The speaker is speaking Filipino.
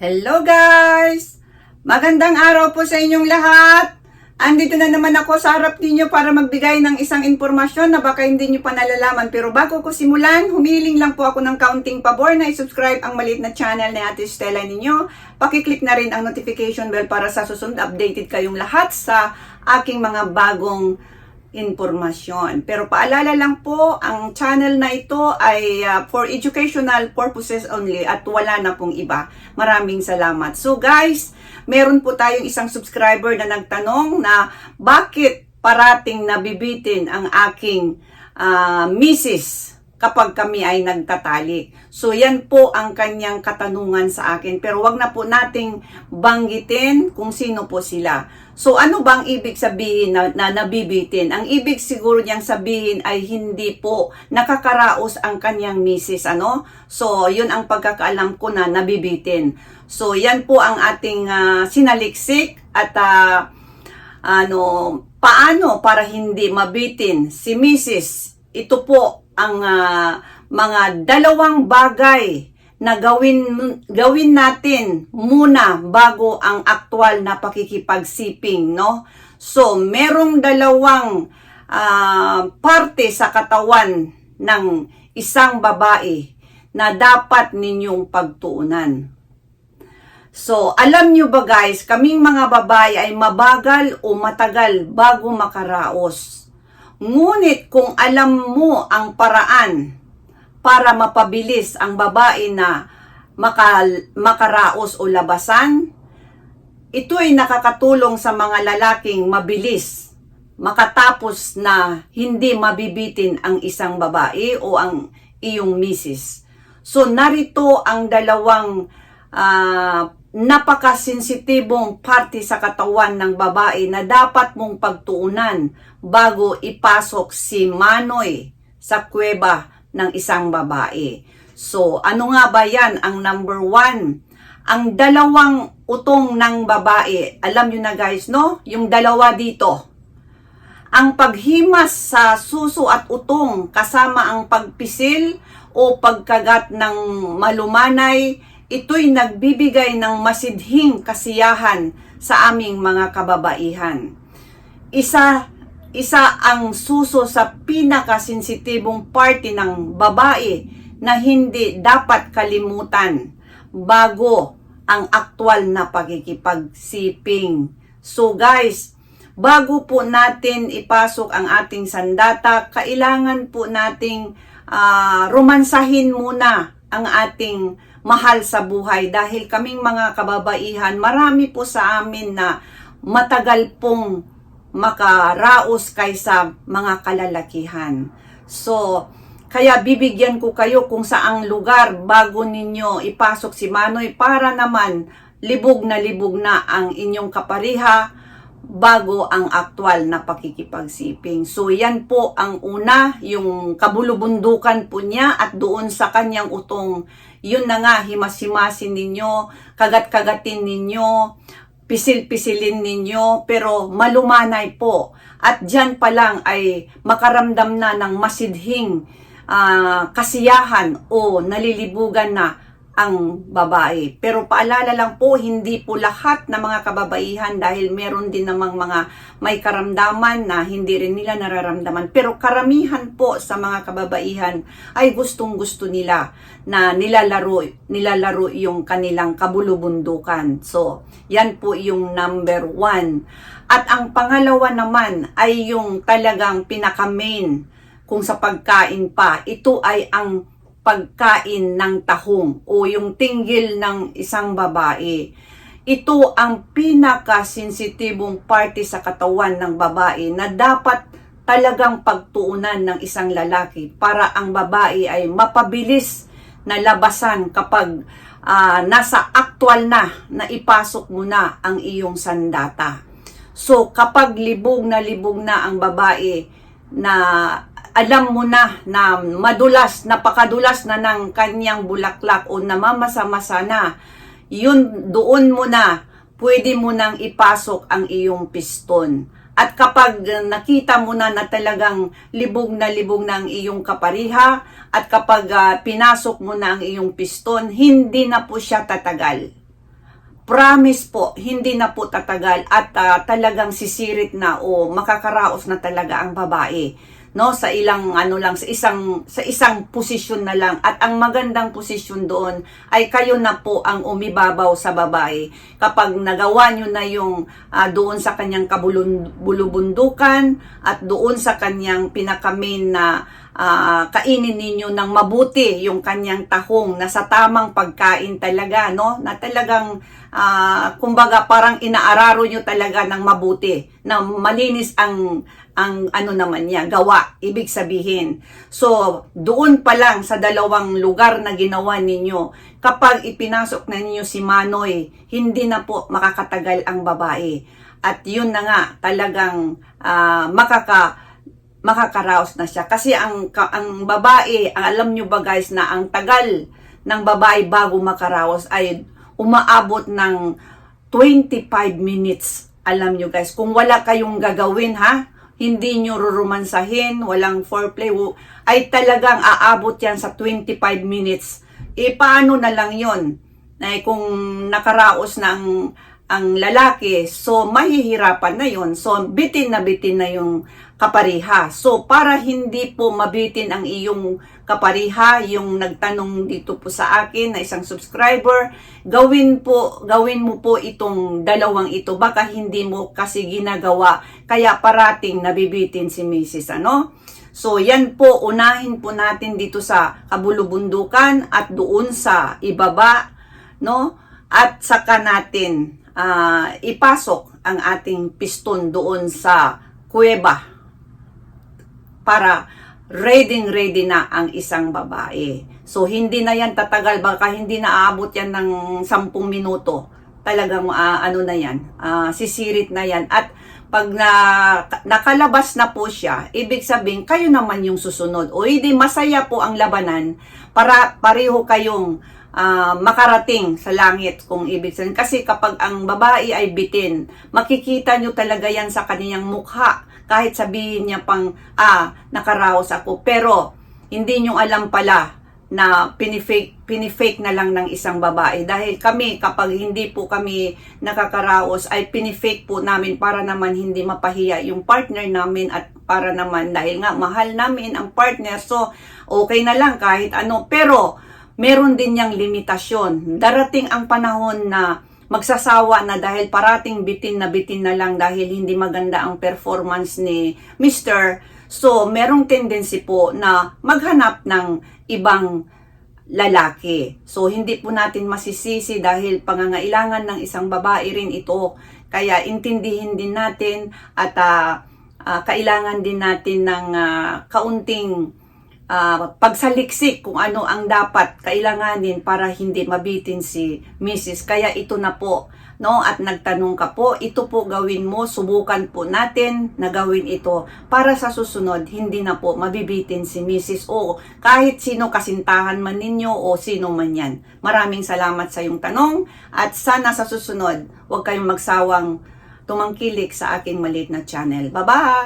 Hello guys! Magandang araw po sa inyong lahat! Andito na naman ako sa harap ninyo para magbigay ng isang impormasyon na baka hindi nyo pa nalalaman. Pero bago ko simulan, humiling lang po ako ng kaunting pabor na i-subscribe ang maliit na channel ni Ate Stella ninyo. Pakiclick na rin ang notification bell para sa susunod updated kayong lahat sa aking mga bagong impormasyon. Pero paalala lang po, ang channel na ito ay uh, for educational purposes only at wala na pong iba. Maraming salamat. So guys, meron po tayong isang subscriber na nagtanong na bakit parating nabibitin ang aking uh, misis kapag kami ay nagtatalik. So yan po ang kanyang katanungan sa akin. Pero wag na po nating banggitin kung sino po sila. So ano bang ibig sabihin na, na nabibitin? Ang ibig siguro niyang sabihin ay hindi po nakakaraos ang kanyang misis. Ano? So yun ang pagkakaalam ko na nabibitin. So yan po ang ating uh, sinaliksik at uh, ano, paano para hindi mabitin si misis. Ito po ang uh, mga dalawang bagay na gawin gawin natin muna bago ang aktual na pakikipagsiping no so merong dalawang uh, parte sa katawan ng isang babae na dapat ninyong pagtuunan So, alam nyo ba guys, kaming mga babae ay mabagal o matagal bago makaraos. Ngunit kung alam mo ang paraan para mapabilis ang babae na makal, makaraos o labasan, ito ay nakakatulong sa mga lalaking mabilis makatapos na hindi mabibitin ang isang babae o ang iyong misis. So narito ang dalawang uh, napakasensitibong parte sa katawan ng babae na dapat mong pagtuunan bago ipasok si Manoy sa kuweba ng isang babae. So, ano nga ba yan? Ang number one, ang dalawang utong ng babae. Alam nyo na guys, no? Yung dalawa dito. Ang paghimas sa suso at utong kasama ang pagpisil o pagkagat ng malumanay, ito'y nagbibigay ng masidhing kasiyahan sa aming mga kababaihan. Isa isa ang suso sa pinakasensitibong parte ng babae na hindi dapat kalimutan bago ang aktwal na pagkikipagsiping. So guys, bago po natin ipasok ang ating sandata, kailangan po nating uh, romansahin muna ang ating mahal sa buhay dahil kaming mga kababaihan, marami po sa amin na matagal pong makaraos kaysa mga kalalakihan. So, kaya bibigyan ko kayo kung saang lugar bago ninyo ipasok si Manoy para naman libog na libog na ang inyong kapariha bago ang aktwal na pakikipagsiping. So yan po ang una, yung kabulubundukan po niya at doon sa kanyang utong, yun na nga, himas-himasin ninyo, kagat-kagatin ninyo, pisil-pisilin ninyo, pero malumanay po. At dyan pa lang ay makaramdam na ng masidhing uh, kasiyahan o nalilibugan na ang babae. Pero paalala lang po, hindi po lahat ng mga kababaihan dahil meron din namang mga may karamdaman na hindi rin nila nararamdaman. Pero karamihan po sa mga kababaihan ay gustong gusto nila na nilalaro, nilalaro yung kanilang kabulubundukan. So, yan po yung number one. At ang pangalawa naman ay yung talagang pinaka-main kung sa pagkain pa. Ito ay ang pagkain ng tahong o yung tinggil ng isang babae. Ito ang pinakasensitibong parte sa katawan ng babae na dapat talagang pagtuunan ng isang lalaki para ang babae ay mapabilis na labasan kapag uh, nasa aktual na na ipasok mo na ang iyong sandata. So kapag libog na libog na ang babae na alam mo na na madulas, napakadulas na ng kanyang bulaklak o namamasa-masa na, yun doon mo na pwede mo nang ipasok ang iyong piston. At kapag nakita mo na na talagang libog na libog na iyong kapariha at kapag uh, pinasok mo na ang iyong piston, hindi na po siya tatagal. promise po, hindi na po tatagal at ah, talagang sisirit na o makakaraos na talaga ang babae no sa ilang ano lang sa isang sa isang posisyon na lang. At ang magandang posisyon doon ay kayo na po ang umibabaw sa babae. Kapag nagawa nyo na yung ah, doon sa kanyang kabulubundukan at doon sa kanyang pinakamin na ah, kainin ninyo ng mabuti yung kanyang tahong na sa tamang pagkain talaga no? Na talagang ah, kumbaga parang inaararo nyo talaga ng mabuti na malinis ang ang ano naman niya, gawa, ibig sabihin. So, doon pa lang sa dalawang lugar na ginawa ninyo, kapag ipinasok na ninyo si Manoy, hindi na po makakatagal ang babae. At yun na nga, talagang ah, makaka makakaraos na siya. Kasi ang, ang babae, alam nyo ba guys na ang tagal ng babae bago makaraos ay umaabot ng 25 minutes. Alam nyo guys, kung wala kayong gagawin ha, hindi nyo rurumansahin, walang foreplay, ay talagang aabot yan sa 25 minutes. E paano na lang yon Ay kung nakaraos ng ang lalaki, so mahihirapan na yon So bitin na bitin na yung kapariha. So para hindi po mabitin ang iyong kapariha, yung nagtanong dito po sa akin na isang subscriber, gawin po gawin mo po itong dalawang ito baka hindi mo kasi ginagawa kaya parating nabibitin si Mrs. ano? So yan po unahin po natin dito sa kabulubundukan at doon sa ibaba no? At saka natin ah, ipasok ang ating piston doon sa kuweba para ready ready na ang isang babae. So hindi na yan tatagal baka hindi na aabot yan ng 10 minuto. Talagang ah, ano na yan, ah, sisirit na yan at pag na, nakalabas na po siya, ibig sabihin kayo naman yung susunod. O hindi masaya po ang labanan para pareho kayong ah, makarating sa langit kung ibig sabihin. Kasi kapag ang babae ay bitin, makikita nyo talaga yan sa kaniyang mukha. Kahit sabihin niya pang, ah, nakaraos ako. Pero, hindi nyo alam pala na pinifake, pinifake na lang ng isang babae. Dahil kami, kapag hindi po kami nakakaraos, ay pinifake po namin para naman hindi mapahiya yung partner namin at para naman dahil nga mahal namin ang partner. So, okay na lang kahit ano. Pero, meron din niyang limitasyon. Darating ang panahon na magsasawa na dahil parating bitin na bitin na lang dahil hindi maganda ang performance ni Mr. So, merong tendency po na maghanap ng ibang lalaki. So, hindi po natin masisisi dahil pangangailangan ng isang babae rin ito. Kaya intindihin din natin at ah, ah, kailangan din natin ng ah, kaunting ah, pagsaliksik kung ano ang dapat kailanganin para hindi mabitin si Mrs. Kaya ito na po, no? At nagtanong ka po, ito po gawin mo, subukan po natin na gawin ito para sa susunod hindi na po mabibitin si Mrs. o kahit sino kasintahan man ninyo o sino man yan. Maraming salamat sa iyong tanong at sana sa susunod huwag kayong magsawang tumangkilik sa aking maliit na channel. Bye-bye!